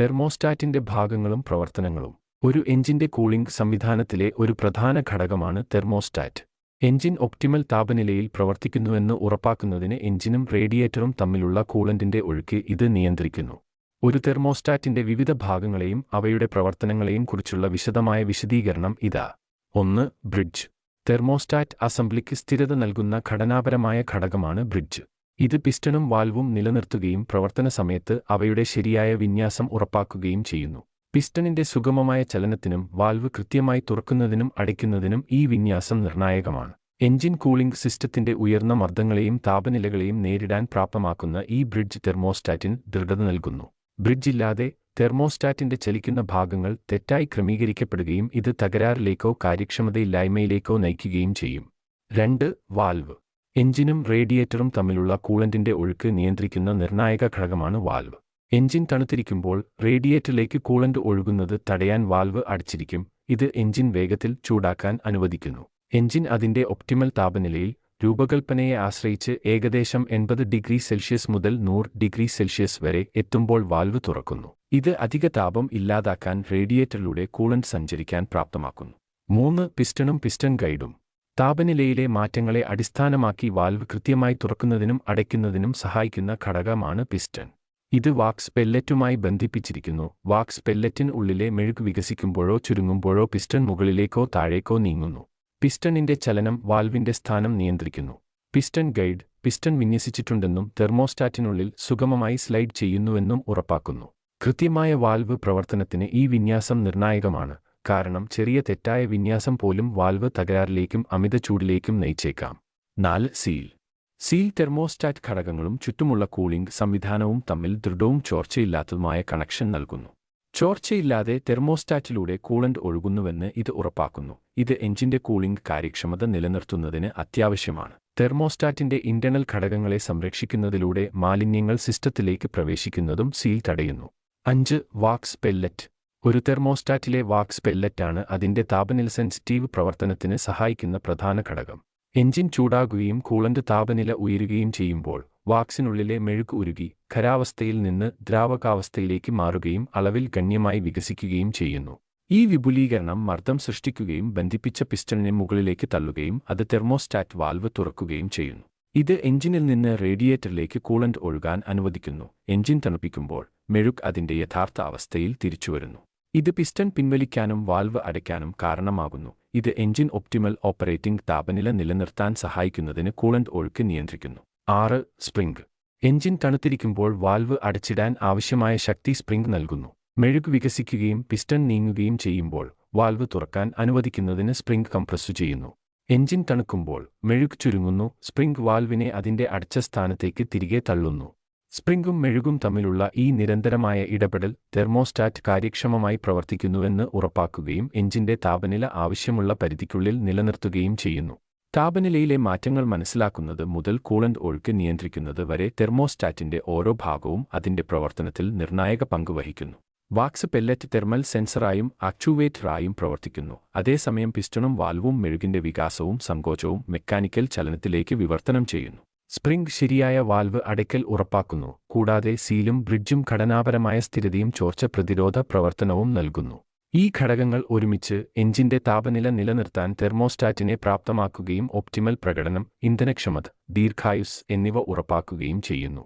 തെർമോസ്റ്റാറ്റിന്റെ ഭാഗങ്ങളും പ്രവർത്തനങ്ങളും. ഒരു എഞ്ചിന്റെ കൂളിംഗ് സംവിധാനത്തിലെ ഒരു പ്രധാന ഘടകമാണ് തെർമോസ്റ്റാറ്റ്. എഞ്ചിൻ ഒപ്റ്റിമൽ താപനിലയിൽ പ്രവർത്തിക്കുന്നുവെന്ന് ഉറപ്പാക്കുന്നതിന് എഞ്ചിനും റേഡിയേറ്ററും തമ്മിലുള്ള കൂളന്റിന്റെ ഒഴുക്ക് ഇത് നിയന്ത്രിക്കുന്നു. ഒരു തെർമോസ്റ്റാറ്റിന്റെ വിവിധ ഭാഗങ്ങളെയും അവയുടെ പ്രവർത്തനങ്ങളെയും കുറിച്ചുള്ള വിശദമായ വിശദീകരണം ഇതാ. ഒന്ന് ബ്രിഡ്ജ്. തെർമോസ്റ്റാറ്റ് അസംബ്ലിക്ക് സ്ഥിരത നൽകുന്ന ഘടനാപരമായ ഘടകമാണ് ബ്രിഡ്ജ്. ഇത് പിസ്റ്റണും വാൽവും നിലനിർത്തുകയും പ്രവർത്തന സമയത്ത് അവയുടെ ശരിയായ വിന്യാസം ഉറപ്പാക്കുകയും ചെയ്യുന്നു. പിസ്റ്റണിന്റെ സുഗമമായ ചലനത്തിനും വാൽവ് കൃത്യമായി തുറക്കുന്നതിനും അടയ്ക്കുന്നതിനും ഈ വിന്യാസം നിർണായകമാണ്. എഞ്ചിൻ കൂളിംഗ് സിസ്റ്റത്തിന്റെ ഉയർന്ന മർദ്ദങ്ങളെയും താപനിലകളെയും നേരിടാൻ പ്രാപ്തമാക്കുന്ന ഈ ബ്രിഡ്ജ് തെർമോസ്റ്റാറ്റിന് ദൃഢത നൽകുന്നു. ബ്രിഡ്ജ് ഇല്ലാതെ തെർമോസ്റ്റാറ്റിന്റെ ചലിക്കുന്ന ഭാഗങ്ങൾ തെറ്റായി ക്രമീകരിക്കപ്പെടുകയും ഇത് തകരാറിലേക്കോ കാര്യക്ഷമതയില്ലായ്മയിലേക്കോ നയിക്കുകയും ചെയ്യും. രണ്ട് വാൽവ് എഞ്ചിനും റേഡിയേറ്ററും തമ്മിലുള്ള കൂളന്റിന്റെ ഒഴുക്ക് നിയന്ത്രിക്കുന്ന നിർണായക ഘടകമാണ് വാൽവ്. എഞ്ചിൻ തണുത്തിരിക്കുമ്പോൾ റേഡിയേറ്ററിലേക്ക് കൂളന്റ് ഒഴുകുന്നത് തടയാൻ വാൽവ് അടച്ചിരിക്കും. ഇത് എഞ്ചിൻ വേഗത്തിൽ ചൂടാക്കാൻ അനുവദിക്കുന്നു. എഞ്ചിൻ അതിന്റെ ഒപ്റ്റിമൽ താപനിലയിൽ രൂപകൽപ്പനയെ ആശ്രയിച്ച് ഏകദേശം എൺപത് ഡിഗ്രി സെൽഷ്യസ് മുതൽ നൂറ് ഡിഗ്രി സെൽഷ്യസ് വരെ എത്തുമ്പോൾ വാൽവ് തുറക്കുന്നു. ഇത് അധിക താപം ഇല്ലാതാക്കാൻ റേഡിയേറ്ററിലൂടെ കൂളന്റ് സഞ്ചരിക്കാൻ പ്രാപ്തമാക്കുന്നു. മൂന്ന് പിസ്റ്റണും പിസ്റ്റൺ ഗൈഡും. താപനിലയിലെ മാറ്റങ്ങളെ അടിസ്ഥാനമാക്കി വാൽവ് കൃത്യമായി തുറക്കുന്നതിനും അടയ്ക്കുന്നതിനും സഹായിക്കുന്ന ഘടകമാണ് പിസ്റ്റൺ. ഇത് വാക്സ് പെല്ലറ്റുമായി ബന്ധിപ്പിച്ചിരിക്കുന്നു. വാക്സ് പെല്ലറ്റിന് ഉള്ളിലെ മെഴുക് വികസിക്കുമ്പോഴോ ചുരുങ്ങുമ്പോഴോ പിസ്റ്റൺ മുകളിലേക്കോ താഴേക്കോ നീങ്ങുന്നു. പിസ്റ്റണിന്റെ ചലനം വാൽവിന്റെ സ്ഥാനം നിയന്ത്രിക്കുന്നു. പിസ്റ്റൺ ഗൈഡ് പിസ്റ്റൺ വിന്യസിച്ചിട്ടുണ്ടെന്നും തെർമോസ്റ്റാറ്റിനുള്ളിൽ സുഗമമായി സ്ലൈഡ് ചെയ്യുന്നുവെന്നും ഉറപ്പാക്കുന്നു. കൃത്യമായ വാൽവ് പ്രവർത്തനത്തിന് ഈ വിന്യാസം നിർണായകമാണ്. കാരണം ചെറിയ തെറ്റായ വിന്യാസം പോലും വാൽവ് തകരാറിലേക്കും അമിത ചൂടിലേക്കും നയിച്ചേക്കാം. നാല് സീൽ. സീൽ തെർമോസ്റ്റാറ്റ് ഘടകങ്ങളും ചുറ്റുമുള്ള കൂളിംഗ് സംവിധാനവും തമ്മിൽ ദൃഢവും ചോർച്ചയില്ലാത്തതുമായ കണക്ഷൻ നൽകുന്നു. ചോർച്ചയില്ലാതെ തെർമോസ്റ്റാറ്റിലൂടെ കൂളന്റ് ഒഴുകുന്നുവെന്ന് ഇത് ഉറപ്പാക്കുന്നു. ഇത് എഞ്ചിന്റെ കൂളിംഗ് കാര്യക്ഷമത നിലനിർത്തുന്നതിന് അത്യാവശ്യമാണ്. തെർമോസ്റ്റാറ്റിന്റെ ഇന്റേണൽ ഘടകങ്ങളെ സംരക്ഷിക്കുന്നതിലൂടെ മാലിന്യങ്ങൾ സിസ്റ്റത്തിലേക്ക് പ്രവേശിക്കുന്നതും സീൽ തടയുന്നു. അഞ്ച് വാക്സ് പെല്ലറ്റ്. ഒരു തെർമോസ്റ്റാറ്റിലെ വാക്സ് പെല്ലറ്റാണ് അതിന്റെ താപനില സെൻസിറ്റീവ് പ്രവർത്തനത്തിന് സഹായിക്കുന്ന പ്രധാന ഘടകം. എഞ്ചിൻ ചൂടാകുകയും കൂളന്റ് താപനില ഉയരുകയും ചെയ്യുമ്പോൾ വാക്സിനുള്ളിലെ മെഴുക് ഉരുകി ഖരാവസ്ഥയിൽ നിന്ന് ദ്രാവകാവസ്ഥയിലേക്ക് മാറുകയും അളവിൽ ഗണ്യമായി വികസിക്കുകയും ചെയ്യുന്നു. ഈ വിപുലീകരണം മർദ്ദം സൃഷ്ടിക്കുകയും ബന്ധിപ്പിച്ച പിസ്റ്റണിനെ മുകളിലേക്ക് തള്ളുകയും അത് തെർമോസ്റ്റാറ്റ് വാൽവ് തുറക്കുകയും ചെയ്യുന്നു. ഇത് എഞ്ചിനിൽ നിന്ന് റേഡിയേറ്ററിലേക്ക് കൂളന്റ് ഒഴുകാൻ അനുവദിക്കുന്നു. എഞ്ചിൻ തണുപ്പിക്കുമ്പോൾ മെഴുക് അതിന്റെ യഥാർത്ഥ അവസ്ഥയിൽ തിരിച്ചുവരുന്നു. ഇത് പിസ്റ്റൺ പിൻവലിക്കാനും വാൽവ് അടയ്ക്കാനും കാരണമാകുന്നു. ഇത് എഞ്ചിൻ ഒപ്റ്റിമൽ ഓപ്പറേറ്റിംഗ് താപനില നിലനിർത്താൻ സഹായിക്കുന്നതിന് കൂളന്റ് ഒഴുക്ക് നിയന്ത്രിക്കുന്നു. ആറ് സ്പ്രിംഗ്. എഞ്ചിൻ തണുത്തിരിക്കുമ്പോൾ വാൽവ് അടച്ചിടാൻ ആവശ്യമായ ശക്തി സ്പ്രിംഗ് നൽകുന്നു. മെഴുക് വികസിക്കുകയും പിസ്റ്റൺ നീങ്ങുകയും ചെയ്യുമ്പോൾ വാൽവ് തുറക്കാൻ അനുവദിക്കുന്നതിന് സ്പ്രിംഗ് കംപ്രസ്സു ചെയ്യുന്നു. എഞ്ചിൻ തണുക്കുമ്പോൾ മെഴുക് ചുരുങ്ങുന്നു. സ്പ്രിംഗ് വാൽവിനെ അതിന്റെ അടച്ച സ്ഥാനത്തേക്ക് തിരികെ തള്ളുന്നു. സ്പ്രിംഗും മെഴുകും തമ്മിലുള്ള ഈ നിരന്തരമായ ഇടപെടൽ തെർമോസ്റ്റാറ്റ് കാര്യക്ഷമമായി പ്രവർത്തിക്കുന്നുവെന്ന് ഉറപ്പാക്കുകയും എഞ്ചിന്റെ താപനില ആവശ്യമുള്ള പരിധിക്കുള്ളിൽ നിലനിർത്തുകയും ചെയ്യുന്നു. താപനിലയിലെ മാറ്റങ്ങൾ മനസ്സിലാക്കുന്നത് മുതൽ കൂളന്റ് ഒഴുക്ക് നിയന്ത്രിക്കുന്നത് വരെ തെർമോസ്റ്റാറ്റിന്റെ ഓരോ ഭാഗവും അതിന്റെ പ്രവർത്തനത്തിൽ നിർണായക പങ്ക് വഹിക്കുന്നു. വാക്സ് പെല്ലറ്റ് തെർമൽ സെൻസറായും ആക്ചുവേറ്ററായും പ്രവർത്തിക്കുന്നു. അതേസമയം പിസ്റ്റണും വാൽവും മെഴുകിന്റെ വികാസവും സങ്കോചവും മെക്കാനിക്കൽ ചലനത്തിലേക്ക് വിവർത്തനം ചെയ്യുന്നു. സ്പ്രിംഗ് ശരിയായ വാൽവ് അടയ്ക്കൽ ഉറപ്പാക്കുന്നു കൂടാതെ സീലും ബ്രിഡ്ജും ഘടനാപരമായ സ്ഥിരതയും ചോർച്ച പ്രതിരോധ പ്രവർത്തനവും നൽകുന്നു. ഈ ഘടകങ്ങൾ ഒരുമിച്ച് എഞ്ചിന്റെ താപനില നിലനിർത്താൻ തെർമോസ്റ്റാറ്റിനെ പ്രാപ്തമാക്കുകയും ഒപ്റ്റിമൽ പ്രകടനം ഇന്ധനക്ഷമത ദീർഘായുസ് എന്നിവ ഉറപ്പാക്കുകയും ചെയ്യുന്നു.